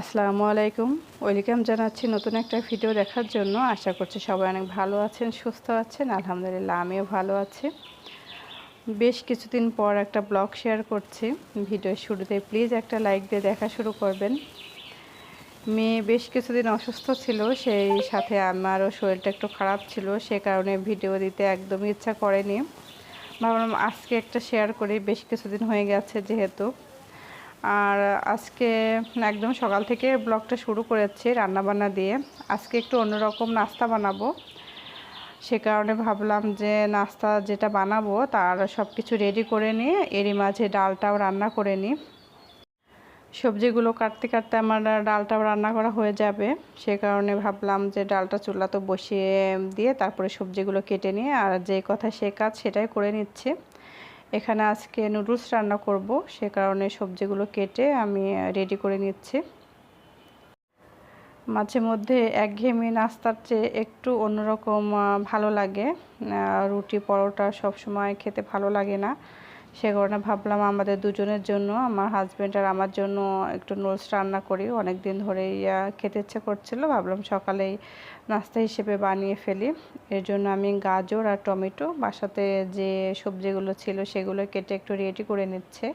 আসসালামু আলাইকুম। ওয়েলকাম জানাচ্ছি নতুন একটা ভিডিও দেখার জন্য। আশা করছি সবাই অনেক ভালো আছেন, সুস্থ আছেন। আলহামদুলিল্লাহ, আমিও ভালো আছি। বেশ কিছুদিন পর একটা ব্লগ শেয়ার করছি। ভিডিওর শুরুতে প্লিজ একটা লাইক দিয়ে দেখা শুরু করবেন। মেয়ে বেশ কিছুদিন অসুস্থ ছিল, সেই সাথে আমারও শরীরটা একটু খারাপ ছিল, সে কারণে ভিডিও দিতে একদমই ইচ্ছা করেনি। ভাবলাম আজকে একটা শেয়ার করি, বেশ কিছুদিন হয়ে গেছে যেহেতু। আর আজকে একদম সকাল থেকে ব্লগটা শুরু করেছি রান্নাবান্না দিয়ে। আজকে একটু অন্যরকম নাস্তা বানাবো। সে কারণে ভাবলাম যে নাস্তা যেটা বানাবো তার সব কিছু রেডি করে নিয়ে এরই মাঝে ডালটাও রান্না করে নিই। সবজিগুলো কাটতে কাটতে আমার ডালটাও রান্না করা হয়ে যাবে। সে কারণে ভাবলাম যে ডালটা চুলা তো বসিয়ে দিয়ে তারপরে সবজিগুলো কেটে নিয়ে আর যে কথা সে কাজ সেটাই করে নিচ্ছে। এখানে আজকে নুডলস রান্না করব, সে কারণে সবজিগুলো কেটে আমি রেডি করে নিচ্ছি। মাঝে মধ্যে একঘেয়েমি নাস্তার চেয়ে একটু অন্যরকম ভালো লাগে। রুটি, পরোটা সবসময় খেতে ভালো লাগে না। সে কারণে ভাবলাম আমাদের দুজনের জন্য, আমার হাজব্যান্ড আর আমার জন্য একটু নুডলস রান্না করি। অনেক দিন ধরেই খেতে ইচ্ছে করছিল, ভাবলাম সকালেই নাস্তা হিসেবে বানিয়ে ফেলি। এর জন্য আমি গাজর আর টমেটো, বাসাতে যে সবজিগুলো ছিল সেগুলো কেটে একটু রেডি করে নিচ্ছে।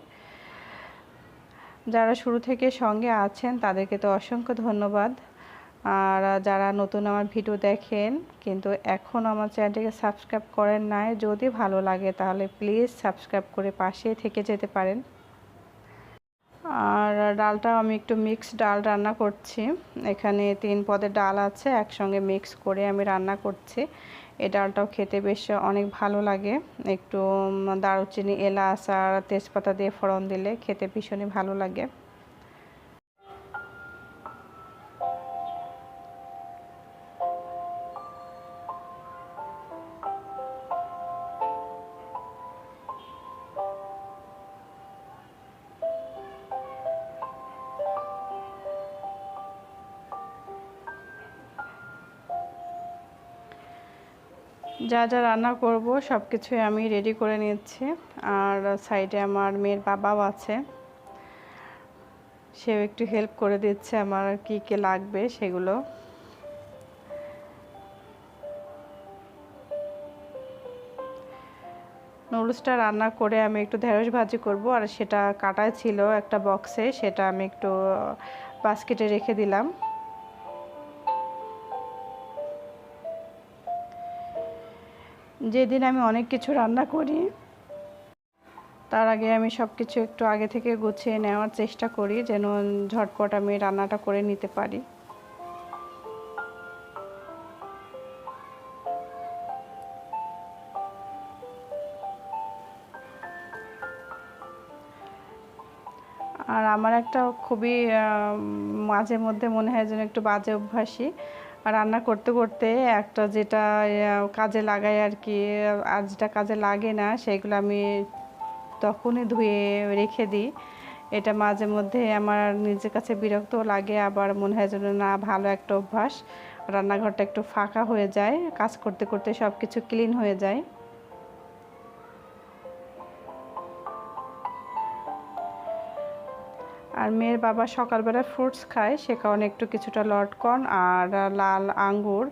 যারা শুরু থেকে সঙ্গে আছেন, তাদেরকে তো অসংখ্য ধন্যবাদ। আর যারা নতুন আমার ভিডিও দেখেন, কিন্তু এখন আমার চ্যানেলটিকে সাবস্ক্রাইব করেন নাই, যদি ভালো লাগে তাহলে প্লিজ সাবস্ক্রাইব করে পাশে থেকে যেতে পারেন। আর ডালটা আমি একটু মিক্স ডাল রান্না করছি। এখানে তিন পদের ডাল আছে, একসঙ্গে মিক্স করে আমি রান্না করছি। এই ডালটাও খেতে বেশ অনেক ভালো লাগে। একটু দারুচিনি, এলাচ আর তেজপাতা দিয়ে ফোড়ন দিলে খেতে ভীষণই ভালো লাগে। যা যা রান্না করব সব কিছুই আমি রেডি করে নিচ্ছি। আর সাইডে আমার মেয়ের বাবাও আছে। সেও একটু হেল্প করে দিচ্ছে আমার কি কি লাগবে সেগুলো। নুডলসটা রান্না করে আমি একটু ঢেঁড়স ভাজি করব, আর সেটা কাটায় ছিল একটা বক্সে সেটা আমি একটু বাস্কেটে রেখে দিলাম। যেদিন আমি অনেক কিছু রান্না করি, তার আগে আমি সব কিছু একটু আগে থেকে গুছিয়ে নেওয়ার চেষ্টা করি, যেন ঝটপট আমি রান্নাটা করে নিতে পারি। আর আমার একটা খুবই মাঝে মধ্যে মনে হয় যেন একটু বাজে অভ্যাসই। রান্না করতে করতে একটা যেটা কাজে লাগাই আর কি, আর যেটা কাজে লাগে না, সেগুলো আমি তখনই ধুয়ে রেখে দিই। এটা মাঝে মধ্যে আমার নিজের কাছে বিরক্ত লাগে, আবার মনে হয় যেন না, ভালো একটা অভ্যাস। রান্নাঘরটা একটু ফাঁকা হয়ে যায়, কাজ করতে করতে সব কিছু ক্লিন হয়ে যায়। আর মেয়ের বাবা সকালবেলা ফ্রুটস খায়, সে কারণে একটু কিছুটা লটকন আর লাল আঙ্গুর,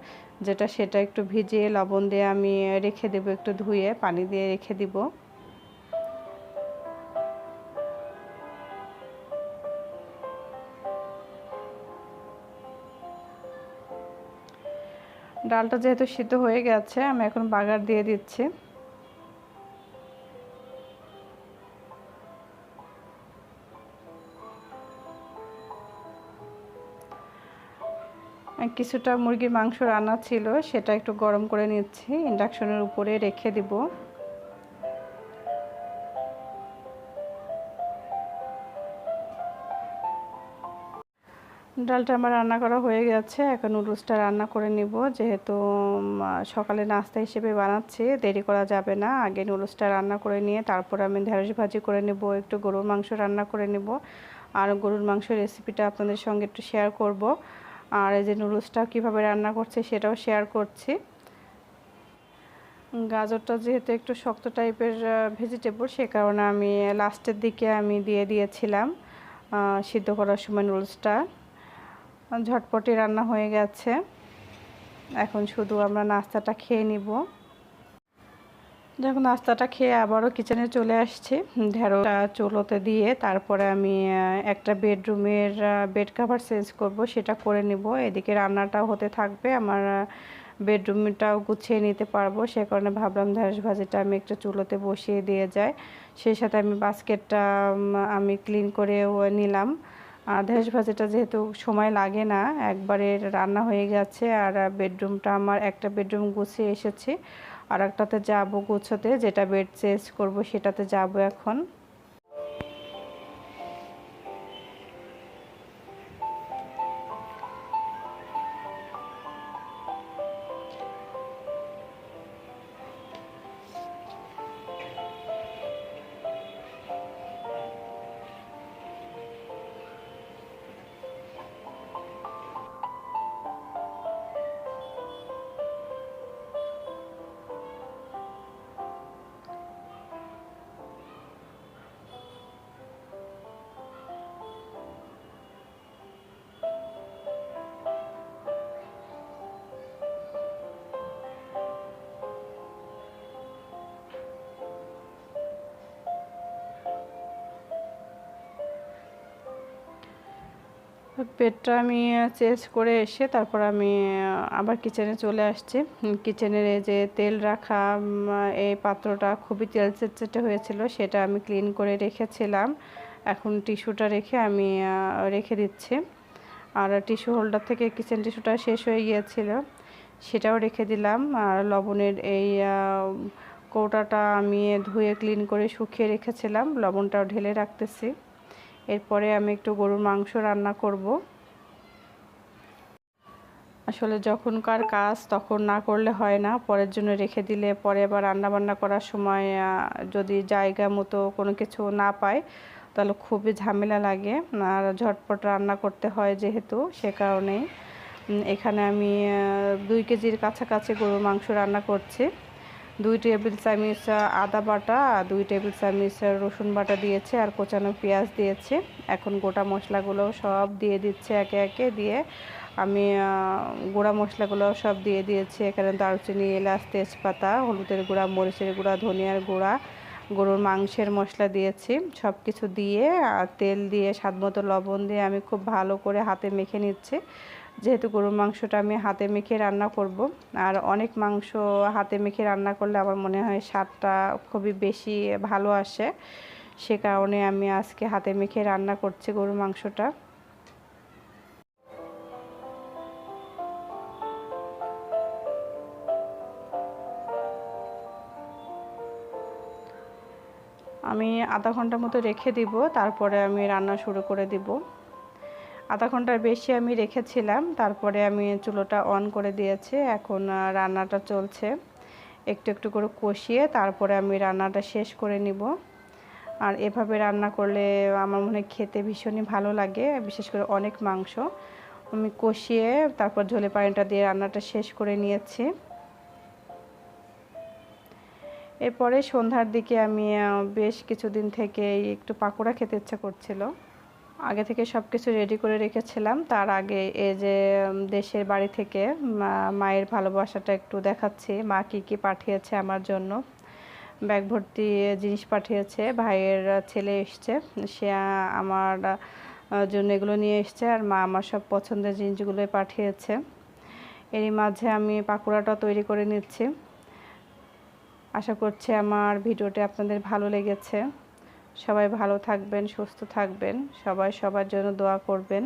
যেটা সেটা একটু ভিজিয়ে লবণ দিয়ে আমি রেখে দেব, একটু ধুয়ে পানি দিয়ে রেখে দিব। ডালটা যেহেতু সিদ্ধ হয়ে গেছে, আমি এখন বাগার দিয়ে দিচ্ছি। কিছুটা মুরগির মাংস রান্না ছিল, সেটা একটু গরম করে নিচ্ছি। ইন্ডাকশনের উপরে রেখে দিব। ডালটা আমার রান্না করা হয়ে গেছে, এখন নুডলসটা রান্না করে নিব। যেহেতু সকালে নাস্তা হিসেবে বানাচ্ছি, দেরি করা যাবে না। আগে নুডলসটা রান্না করে নিয়ে, তারপর আমি ঢেঁড়স ভাজি করে নেব, একটু গরুর মাংস রান্না করে নেব। আর গরুর মাংস রেসিপিটা আপনাদের সঙ্গে একটু শেয়ার করব। আর এই যে নুডলসটা কীভাবে রান্না করছে সেটাও শেয়ার করছি। গাজরটা যেহেতু একটু শক্ত টাইপের ভেজিটেবল সে কারণে আমি লাস্টের দিকে আমি দিয়ে দিয়েছিলাম সিদ্ধ করার সময় নুডলসটা। ঝটপটি রান্না হয়ে গেছে। এখন শুধু আমরা নাস্তাটা খেয়ে নিব। যখন নাস্তাটা খেয়ে আবারও কিচেনে চলে আসছি। ঢেঁড়োটা চুলোতে দিয়ে তারপরে আমি একটা বেডরুমের বেড কাভার চেঞ্জ করব, সেটা করে নিব। এদিকে রান্নাটাও হতে থাকবে। আমার বেডরুমটাও গুছিয়ে নিতে পারব। সে কারণে ভাবলাম ঢেঁড়স ভাজিটা আমি একটু চুলোতে বসিয়ে দিয়ে যাই। সেই সাথে আমি বাস্কেটটা আমি ক্লিন করে নিলাম। আর ঢেঁড়স ভাজিটা যেহেতু সময় লাগে না, একবারে রান্না হয়ে গেছে। আর বেডরুমটা আমার একটা বেডরুম গুছিয়ে এসেছে। আর একটাতে যাব গুছোতে যেটা বেড চেঞ্জ করব সেটাতে যাব এখন। পেটটা আমি চেঞ্জ করে এসে তারপর আমি আবার কিচেনে চলে আসছি। কিচেনের এই যে তেল রাখা এই পাত্রটা খুবই তেল চেটচেটে হয়েছিল, সেটা আমি ক্লিন করে রেখেছিলাম। এখন টিস্যুটা রেখে আমি রেখে দিচ্ছি। আর টিস্যু হোল্ডার থেকে কিচেন টিস্যুটা শেষ হয়ে গিয়েছিল, সেটাও রেখে দিলাম। আর লবণের এই কৌটাটা আমি ধুয়ে ক্লিন করে শুকিয়ে রেখেছিলাম, লবণটাও ঢেলে রাখতেছি। এরপরে আমি একটু গরুর মাংস রান্না করব। আসলে যখনকার কাজ তখন না করলে হয় না, পরের জন্য রেখে দিলে পরে আবার রান্না বান্না করার সময় যদি জায়গা মতো কোনো কিছু না পায় তাহলে খুবই ঝামেলা লাগে। আর ঝটপট রান্না করতে হয় যেহেতু, সে কারণেই। এখানে আমি দুই কেজির কাছাকাছি গরুর মাংস রান্না করছি। দুই টেবিল চামচ আদা বাটা, দুই টেবিল চামচ রসুন বাটা দিয়েছে আর কোচানো পেঁয়াজ দিয়েছে। এখন গোটা মশলাগুলো সব দিয়ে দিচ্ছে একে একে দিয়ে। আমি গুঁড়া মশলাগুলো সব দিয়ে দিয়েছি। এখানে দারুচিনি, এলাচ, তেজপাতা, হলুদের গুঁড়া, মরিচের গুঁড়া, ধনিয়ার গুঁড়া, গরুর মাংসের মশলা দিয়েছি। সব কিছু দিয়ে আর তেল দিয়ে স্বাদ মতো লবণ দিয়ে আমি খুব ভালো করে হাতে মেখে নিচ্ছি। যেহেতু গরুর মাংসটা আমি হাতে মেখে রান্না করব, আর অনেক মাংস হাতে মেখে রান্না করলে আমার মনে হয় স্বাদটা খুবই বেশি ভালো আসে। সে কারণে আমি আজকে হাতে মেখে রান্না করছি গরুর মাংসটা। আমি আধা ঘণ্টা মতো রেখে দিব, তারপরে আমি রান্না শুরু করে দিব। আধা ঘণ্টার বেশি আমি রেখেছিলাম। তারপরে আমি চুলোটা অন করে দিয়েছি। এখন রান্নাটা চলছে। একটু একটু করে কষিয়ে তারপরে আমি রান্নাটা শেষ করে নিব। আর এভাবে রান্না করলে আমার মনে খেতে ভীষণই ভালো লাগে, বিশেষ করে অনেক মাংস। আমি কষিয়ে তারপর ঝোলে পানিটা দিয়ে রান্নাটা শেষ করে নিয়েছি। এরপরে সন্ধ্যার দিকে আমি বেশ কিছুদিন থেকে একটু পাকোড়া খেতে ইচ্ছা করছিল। আগে থেকে সব কিছু রেডি করে রেখেছিলাম। তার আগে এই যে দেশের বাড়ি থেকে মায়ের ভালোবাসাটা একটু দেখাচ্ছি। মা কী কী পাঠিয়েছে আমার জন্য। ব্যাগ ভর্তি জিনিস পাঠিয়েছে। ভাইয়ের ছেলে এসছে। সে আমার জন্য এগুলো নিয়ে এসছে। আর মা আমার সব পছন্দের জিনিসগুলোই পাঠিয়েছে। এরই মাঝে আমি পাকুড়াটা তৈরি করে নিচ্ছি। আশা করছি আমার ভিডিওটি আপনাদের ভালো লেগেছে। সবাই ভালো থাকবেন, সুস্থ থাকবেন। সবাই সবার জন্য দোয়া করবেন।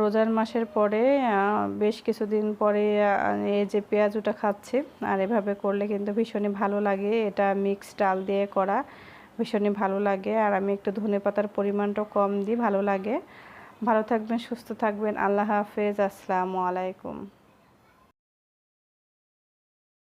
রোজার মাসের পরে বেশ কিছুদিন পরে এই যে পেঁয়াজুটা খাচ্ছি, আর এভাবে করলে কিন্তু ভীষণই ভালো লাগে। এটা মিক্স ডাল দিয়ে করা ভীষণই ভালো লাগে। আর আমি একটু ধনে পাতার পরিমাণটাও কম দিই, ভালো লাগে। ভালো থাকবেন, সুস্থ থাকবেন। আল্লাহ হাফেজ। আসসালামু আলাইকুম।